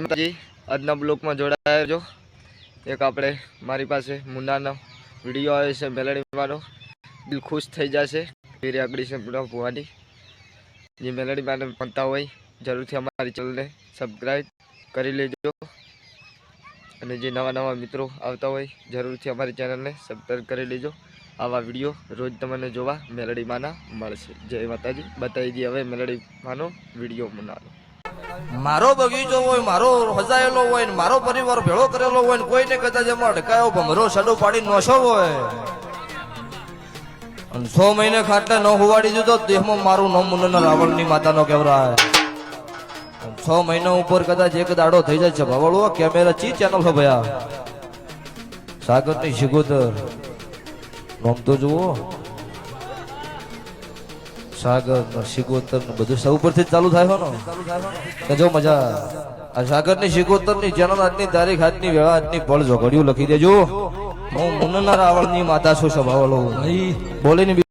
માતાજી, આજના બ્લોકમાં જોડાયો એક આપણે મારી પાસે મુન્નાનો વીડિયો આવ્યો છે મેલડીમાંનો. દિલ ખુશ થઈ જશે. ફેરી આગળ છે પૂરા ભુવાની. જે મેલડી માટે ભણતા હોય, જરૂરથી અમારી ચેનલને સબસ્ક્રાઈબ કરી લેજો. અને જે નવા નવા મિત્રો આવતા હોય, જરૂરથી અમારી ચેનલને સબસ્ક્રાઈબ કરી લેજો. આવા વીડિયો રોજ તમને જોવા મેલડીમાંના મળશે. જય માતાજી. બતાવી દઈએ હવે મેલડીમાંનો વીડિયો બનાવો મારો બગીચો હોય, મારો હજાયેલો હોય, ને મારો પરિવાર ભેળો કરેલો હોય, ને કોઈને કદાચ એમાં અટકાયો ભમરો સાડો પાડી નોશો હોય. અને છ મહિને ખાટલે ન હુવાડી દીધો, દેહમાં મારું નામ મુન્ના રાવણની માતાનો કેવરાય. છ મહિના ઉપર કદાચ એક દાડો થઈ જાય છે ભવળો કેમેરા ચી ચેનલ છે ભયા? સાગરની શિગોતર. નામ તો જુઓ. સાગર શિકોતર બધું સૌ પરથી ચાલુ થાય ને? જો મજા આ સાગરની શિકોતરની જન્મ આજની તારીખ આજની વેળા આજની પળ જોગડિયું લખી દેજો. હું મુન્ના રાવણની માતા છું સ્વભાવલો બોલીને